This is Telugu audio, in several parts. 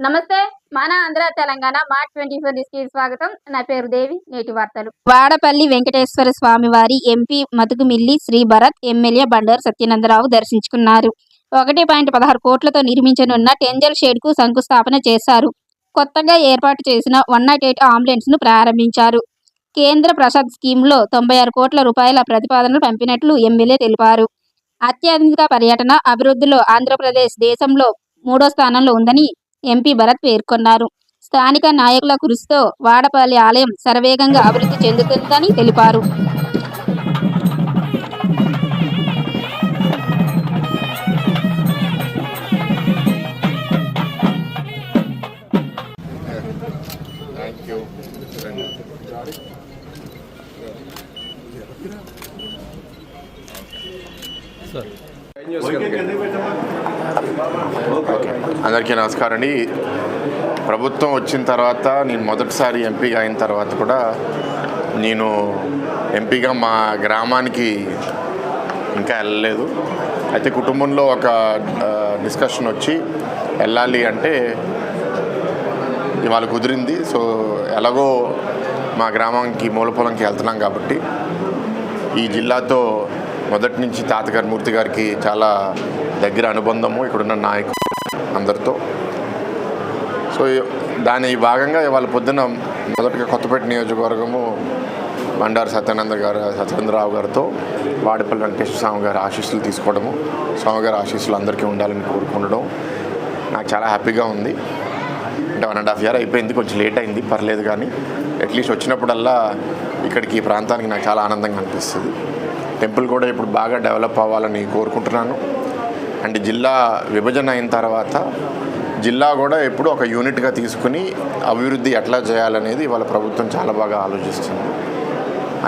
నమస్తే మన ఆంధ్ర తెలంగాణ మార్చ్ ట్వంటీ ఫోర్కి స్వాగతం. నా పేరు దేవి నేటి వార్తలు. వాడపల్లి వెంకటేశ్వర స్వామి వారి ఎంపీ మతుకుమిల్లి శ్రీ భరత్ ఎమ్మెల్యే బండారు సత్యనందరావు దర్శించుకున్నారు. ఒకటి పాయింట్ పదహారు కోట్లతో నిర్మించనున్న టెంజల్ షెడ్కు శంకుస్థాపన చేశారు. కొత్తగా ఏర్పాటు చేసిన వన్ నాట్ ఎయిట్ అంబులెన్స్ను ప్రారంభించారు. కేంద్ర ప్రసాద్ స్కీమ్లో తొంభై ఆరు కోట్ల రూపాయల ప్రతిపాదనలు పంపినట్లు ఎమ్మెల్యే తెలిపారు. అత్యాధునిక పర్యటన అభివృద్ధిలో ఆంధ్రప్రదేశ్ దేశంలో మూడో స్థానంలో ఉందని ఎంపీ భరత్ పేర్కొన్నారు. స్థానిక నాయకుల కృషితో వాడపల్లి ఆలయం శరవేగంగా అభివృద్ధి చెందుతుందని తెలిపారు. యూ అందరికీ నమస్కారం అండి. ప్రభుత్వం వచ్చిన తర్వాత నేను మొదటిసారి ఎంపీగా అయిన తర్వాత కూడా నేను ఎంపీగా మా గ్రామానికి ఇంకా వెళ్ళలేదు. అయితే కుటుంబంలో ఒక డిస్కషన్ వచ్చి వెళ్ళాలి అంటే ఇవాళ కుదిరింది. సో ఎలాగో మా గ్రామానికి మూలపొలంకి వెళ్తున్నాం కాబట్టి ఈ జిల్లాతో మొదటి నుంచి తాతగారి మూర్తి గారికి చాలా దగ్గర అనుబంధము ఇక్కడున్న నాయకులు అందరితో. సో దాని భాగంగా ఇవాళ పొద్దున మొదటగా కొత్తపేట నియోజకవర్గము బండారు సత్యానంద గారు సత్యేంద్రరావు గారితో వాడిపల్లి వెంకటేశ్వర స్వామి గారి ఆశీస్సులు తీసుకోవడము స్వామిగారి ఆశీస్సులు అందరికీ ఉండాలని కోరుకుండడం నాకు చాలా హ్యాపీగా ఉంది. అంటే వన్ అండ్ హాఫ్ ఇయర్ అయిపోయింది కొంచెం లేట్ అయింది పర్లేదు కానీ అట్లీస్ట్ వచ్చినప్పుడల్లా ఇక్కడికి ఈ ప్రాంతానికి నాకు చాలా ఆనందంగా అనిపిస్తుంది. టెంపుల్ కూడా ఇప్పుడు బాగా డెవలప్ అవ్వాలని కోరుకుంటున్నాను. అండ్ జిల్లా విభజన అయిన తర్వాత జిల్లా కూడా ఎప్పుడు ఒక యూనిట్గా తీసుకుని అభివృద్ధి ఎట్లా చేయాలనేది వాళ్ళ ప్రభుత్వం చాలా బాగా ఆలోచిస్తుంది.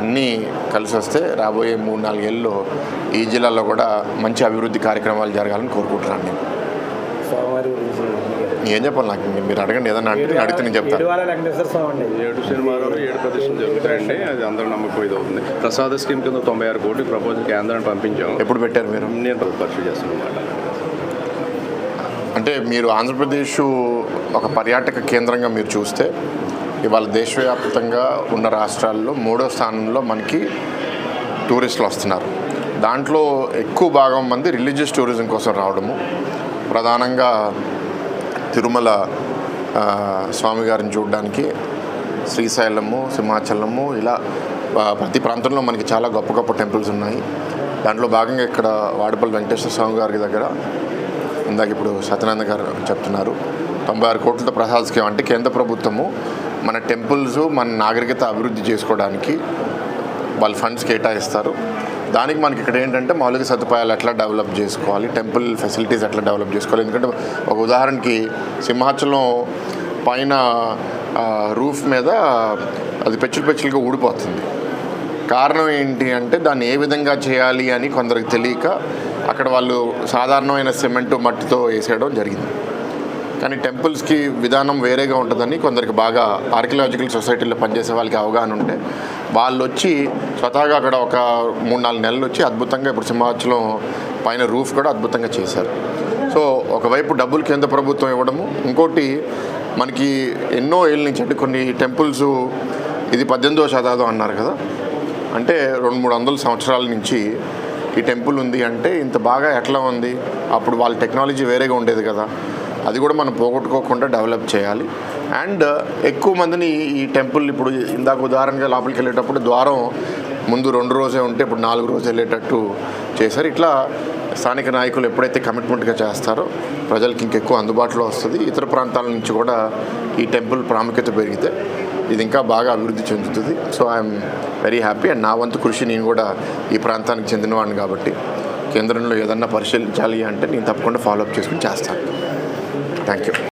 అన్నీ కలిసి వస్తే రాబోయే మూడు నాలుగేళ్ళలో ఈ జిల్లాలో కూడా మంచి అభివృద్ధి కార్యక్రమాలు జరగాలని కోరుకుంటున్నాను నేను. స్వామివారి గురించి. ఏం చెప్పాలి నాకు? మీరు అడగండి ఏదన్నా అంటే నేను అడిగితే నేను చెప్తాను. ఏడువాల వెంకటేశ్వర స్వామి అండి ఏడు సినిమాలు ఏడు ప్రదర్శనలు జరుగుతాయండి అది అందరూ నమ్మకం ఇది అవుతుంది ప్రసాద స్కీమ్ కింద తొంభై ఆరు కోట్లు ప్రపోజల్ కేంద్రాన్ని పంపించాం. ఎప్పుడు పెట్టారు మీరు? నేను పరిశీలి చేస్తున్నమాట అంటే మీరు ఆంధ్రప్రదేశ్ ఒక పర్యాటక కేంద్రంగా మీరు చూస్తే ఇవాళ దేశవ్యాప్తంగా ఉన్న రాష్ట్రాల్లో మూడో స్థానంలో మనకి టూరిస్టులు వస్తున్నారు. దాంట్లో ఎక్కువ భాగం మంది రిలీజియస్ టూరిజం కోసం రావడము ప్రధానంగా తిరుమల ఆ, స్వామి గారిని చూడడానికి శ్రీశైలము సింహాచలము ఇలా ప్రతి ప్రాంతంలో మనకి చాలా గొప్ప గొప్ప టెంపుల్స్ ఉన్నాయి. దాంట్లో భాగంగా ఇక్కడ వాడపల్లి వెంకటేశ్వర స్వామి గారి దగ్గర ఇందాక ఇప్పుడు సత్యనారాయణ గారు చెప్తున్నారు. తొంభై ఆరు కోట్లతో ప్రసాద్ స్కీమ్ అంటే కేంద్ర ప్రభుత్వము మన టెంపుల్స్ మన నాగరికత అభివృద్ధి చేసుకోవడానికి వాళ్ళు ఫండ్స్ కేటాయిస్తారు. దానికి మనకి ఇక్కడ ఏంటంటే మౌలిక సదుపాయాలు ఎట్లా డెవలప్ చేసుకోవాలి టెంపుల్ ఫెసిలిటీస్ ఎట్లా డెవలప్ చేసుకోవాలి. ఎందుకంటే ఒక ఉదాహరణకి సింహాచలం పైన రూఫ్ మీద అది పెచ్చులు పెచ్చులుగా ఊడిపోతుంది. కారణం ఏంటి అంటే దాన్ని ఏ విధంగా చేయాలి అని కొందరికి తెలియక అక్కడ వాళ్ళు సాధారణమైన సిమెంటు మట్టితో వేసేయడం జరిగింది. కానీ టెంపుల్స్కి విధానం వేరేగా ఉంటుందని కొందరికి బాగా ఆర్కియలాజికల్ సొసైటీలో పనిచేసే వాళ్ళకి అవగాహన ఉంటే వాళ్ళు వచ్చి స్వతహాగా అక్కడ ఒక మూడు నాలుగు నెలలు వచ్చి అద్భుతంగా ఇప్పుడు సింహాచలం పైన రూఫ్ కూడా అద్భుతంగా చేశారు. సో ఒకవైపు డబ్బులు కేంద్ర ప్రభుత్వం ఇవ్వడము ఇంకోటి మనకి ఎన్నో ఏళ్ళ నుంచి అంటే కొన్ని టెంపుల్స్ ఇది పద్దెనిమిదవ శతాబ్దం అన్నారు కదా అంటే రెండు మూడు వందల సంవత్సరాల నుంచి ఈ టెంపుల్ ఉంది అంటే ఇంత బాగా ఎట్లా ఉంది? అప్పుడు వాళ్ళ టెక్నాలజీ వేరేగా ఉండేది కదా. అది కూడా మనం పోగొట్టుకోకుండా డెవలప్ చేయాలి. అండ్ ఎక్కువ మందిని ఈ టెంపుల్ ఇప్పుడు ఇందాక ఉదాహరణగా లోపలికి వెళ్ళేటప్పుడు ద్వారం ముందు రెండు రోజే ఉంటే ఇప్పుడు నాలుగు రోజు వెళ్ళేటట్టు చేశారు. ఇట్లా స్థానిక నాయకులు ఎప్పుడైతే కమిట్మెంట్గా చేస్తారో ప్రజలకి ఇంకెక్కువ అందుబాటులో వస్తుంది. ఇతర ప్రాంతాల నుంచి కూడా ఈ టెంపుల్ ప్రాముఖ్యత పెరిగితే ఇది ఇంకా బాగా అభివృద్ధి చెందుతుంది. So I'm very happy and నా వంతు కృషి నేను కూడా ఈ ప్రాంతానికి చెందినవాడిని కాబట్టి కేంద్రంలో ఏదన్నా పరిశీలించాలి అంటే నేను తప్పకుండా ఫాలోఅప్ చేసుకుని చేస్తాను. Thank you.